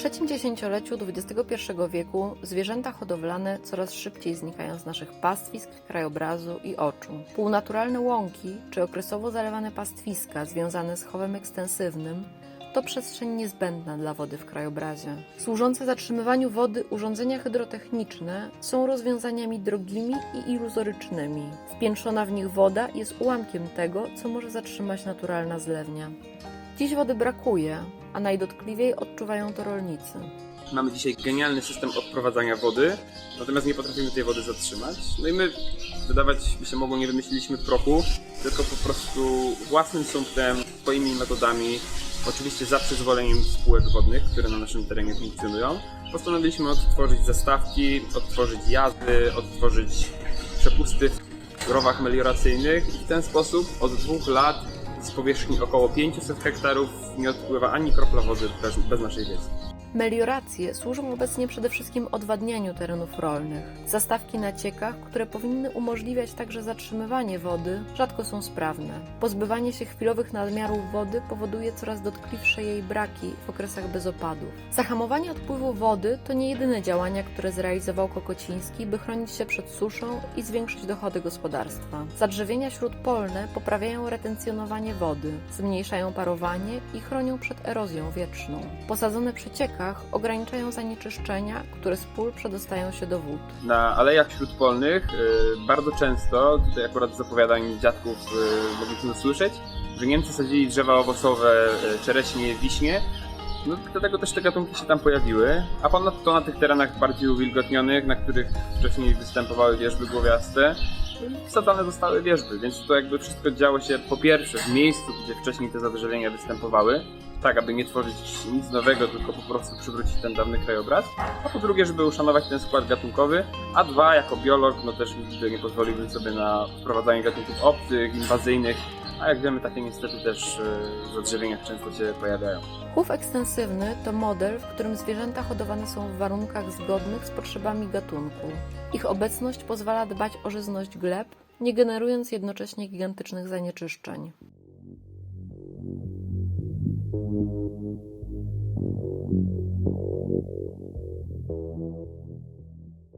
trzecim dziesięcioleciu XXI wieku zwierzęta hodowlane coraz szybciej znikają z naszych pastwisk, krajobrazu i oczu. Półnaturalne łąki czy okresowo zalewane pastwiska związane z chowem ekstensywnym to przestrzeń niezbędna dla wody w krajobrazie. Służące zatrzymywaniu wody urządzenia hydrotechniczne są rozwiązaniami drogimi i iluzorycznymi. Wpiętrzona w nich woda jest ułamkiem tego, co może zatrzymać naturalna zlewnia. Dziś wody brakuje, a najdotkliwiej odczuwają to rolnicy. Mamy dzisiaj genialny system odprowadzania wody, natomiast nie potrafimy tej wody zatrzymać. No i my, wydawać by się mogło, nie wymyśliliśmy prochu, tylko po prostu własnym sumptem, swoimi metodami, oczywiście za przyzwoleniem spółek wodnych, które na naszym terenie funkcjonują, postanowiliśmy odtworzyć zastawki, odtworzyć jazdy, odtworzyć przepusty w rowach melioracyjnych i w ten sposób od dwóch lat z powierzchni około 500 hektarów nie odpływa ani kropla wody bez, bez naszej wiedzy. Melioracje służą obecnie przede wszystkim odwadnianiu terenów rolnych. Zastawki na ciekach, które powinny umożliwiać także zatrzymywanie wody, rzadko są sprawne. Pozbywanie się chwilowych nadmiarów wody powoduje coraz dotkliwsze jej braki w okresach bez opadów. Zahamowanie odpływu wody to nie jedyne działania, które zrealizował Kokociński, by chronić się przed suszą i zwiększyć dochody gospodarstwa. Zadrzewienia śródpolne poprawiają retencjonowanie wody, zmniejszają parowanie i chronią przed erozją wietrzną. Posadzone przy ciekach ograniczają zanieczyszczenia, które z pól przedostają się do wód. na alejach śródpolnych y, bardzo często, tutaj akurat z opowiadań dziadków y, mogliśmy usłyszeć, że Niemcy sadzili drzewa owocowe, y, czereśnie, wiśnie. No, dlatego też te gatunki się tam pojawiły, a ponadto na tych terenach bardziej uwilgotnionych, na których wcześniej występowały wierzby głowiaste, wsadzane zostały wierzby, więc to jakby wszystko działo się po pierwsze w miejscu, gdzie wcześniej te zadrzewienia występowały, tak aby nie tworzyć nic nowego, tylko po prostu przywrócić ten dawny krajobraz, a po drugie, żeby uszanować ten skład gatunkowy, a dwa, jako biolog, no też nigdy nie pozwoliłbym sobie na wprowadzanie gatunków obcych, inwazyjnych, a jak wiemy, takie niestety też e, w zadrzewieniach często się pojawiają. Chów ekstensywny to model, w którym zwierzęta hodowane są w warunkach zgodnych z potrzebami gatunku. Ich obecność pozwala dbać o żyzność gleb, nie generując jednocześnie gigantycznych zanieczyszczeń.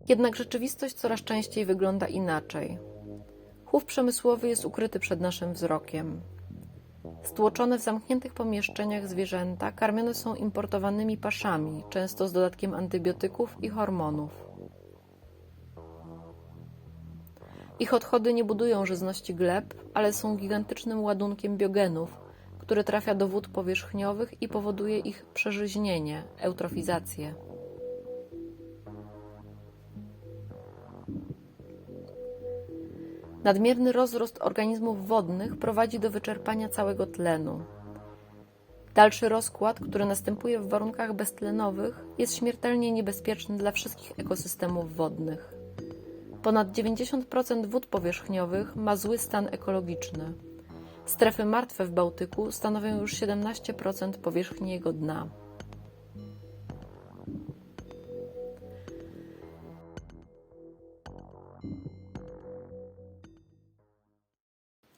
Jednak rzeczywistość coraz częściej wygląda inaczej. Chów przemysłowy jest ukryty przed naszym wzrokiem. Stłoczone w zamkniętych pomieszczeniach zwierzęta karmione są importowanymi paszami, często z dodatkiem antybiotyków i hormonów. Ich odchody nie budują żyzności gleb, ale są gigantycznym ładunkiem biogenów, który trafia do wód powierzchniowych i powoduje ich przeżyźnienie, eutrofizację. Nadmierny rozrost organizmów wodnych prowadzi do wyczerpania całego tlenu. Dalszy rozkład, który następuje w warunkach beztlenowych, jest śmiertelnie niebezpieczny dla wszystkich ekosystemów wodnych. Ponad 90% wód powierzchniowych ma zły stan ekologiczny. Strefy martwe w Bałtyku stanowią już 17% powierzchni jego dna.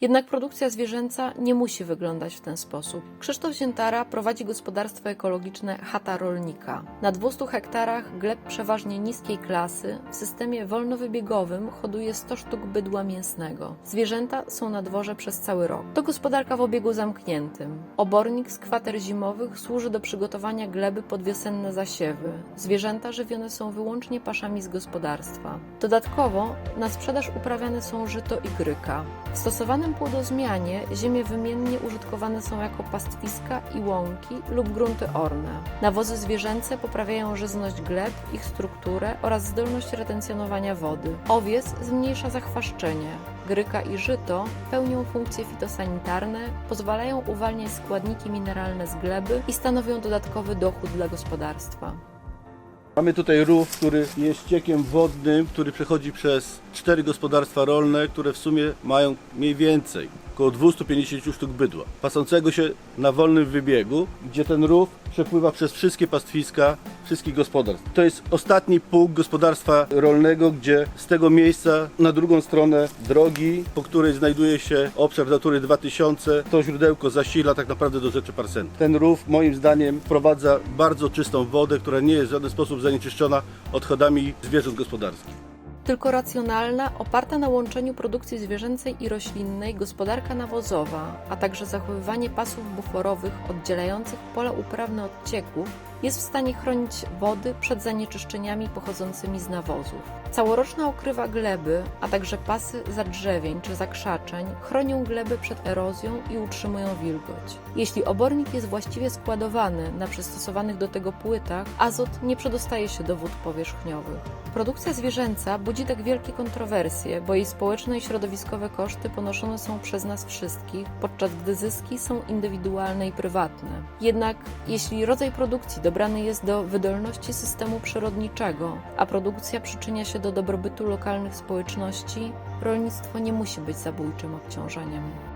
Jednak produkcja zwierzęca nie musi wyglądać w ten sposób. Krzysztof Ziętara prowadzi gospodarstwo ekologiczne Chata Rolnika. Na 200 hektarach gleb przeważnie niskiej klasy w systemie wolnowybiegowym hoduje 100 sztuk bydła mięsnego. Zwierzęta są na dworze przez cały rok. To gospodarka w obiegu zamkniętym. Obornik z kwater zimowych służy do przygotowania gleby pod wiosenne zasiewy. Zwierzęta żywione są wyłącznie paszami z gospodarstwa. Dodatkowo na sprzedaż uprawiane są żyto i gryka. W stosowanym płodozmianie ziemie wymiennie użytkowane są jako pastwiska i łąki lub grunty orne. Nawozy zwierzęce poprawiają żyzność gleb, ich strukturę oraz zdolność retencjonowania wody. Owiec zmniejsza zachwaszczenie. Gryka i żyto pełnią funkcje fitosanitarne, pozwalają uwalniać składniki mineralne z gleby i stanowią dodatkowy dochód dla gospodarstwa. Mamy tutaj rów, który jest ciekiem wodnym, który przechodzi przez cztery gospodarstwa rolne, które w sumie mają mniej więcej około 250 sztuk bydła, pasącego się na wolnym wybiegu, gdzie ten rów przepływa przez wszystkie pastwiska wszystkich gospodarstw. To jest ostatni punkt gospodarstwa rolnego, gdzie z tego miejsca na drugą stronę drogi, po której znajduje się obszar Natury 2000, to źródełko zasila tak naprawdę do rzeczy Parsenu. Ten rów moim zdaniem wprowadza bardzo czystą wodę, która nie jest w żaden sposób zanieczyszczona odchodami zwierząt gospodarskich. Tylko racjonalna, oparta na łączeniu produkcji zwierzęcej i roślinnej gospodarka nawozowa, a także zachowywanie pasów buforowych oddzielających pola uprawne od cieków jest w stanie chronić wody przed zanieczyszczeniami pochodzącymi z nawozów. Całoroczna okrywa gleby, a także pasy zadrzewień czy zakrzaczeń chronią gleby przed erozją i utrzymują wilgoć. Jeśli obornik jest właściwie składowany na przystosowanych do tego płytach, azot nie przedostaje się do wód powierzchniowych. Produkcja zwierzęca budzi tak wielkie kontrowersje, bo jej społeczne i środowiskowe koszty ponoszone są przez nas wszystkich, podczas gdy zyski są indywidualne i prywatne. Jednak jeśli rodzaj produkcji dobrany jest do wydolności systemu przyrodniczego, a produkcja przyczynia się do dobrobytu lokalnych społeczności, rolnictwo nie musi być zabójczym obciążeniem.